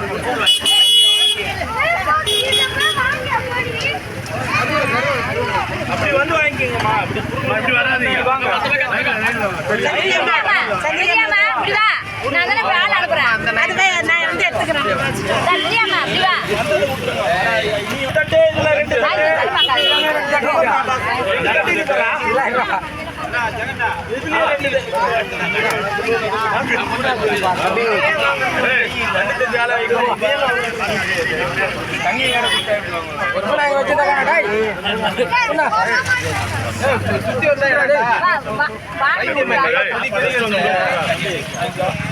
வாங்கிக்க அப்படி வராதீங்க வாங்க சந்திரியாம்மா, இப்படி வா. நான் தானே இப்ப ஆள் அனுப்புறேன். சந்திரியாம்மா, இப்படி வா. நீ தட்டு இதுல ரெண்டு வாங்கி தட்டு பார்க்காத. இதுலயே ரெண்டு ஏய், ரெண்டு ஜாலை வைக்கணும். தண்ணி வா, வா, வாட்டு கொதி கொதிக்கணும்.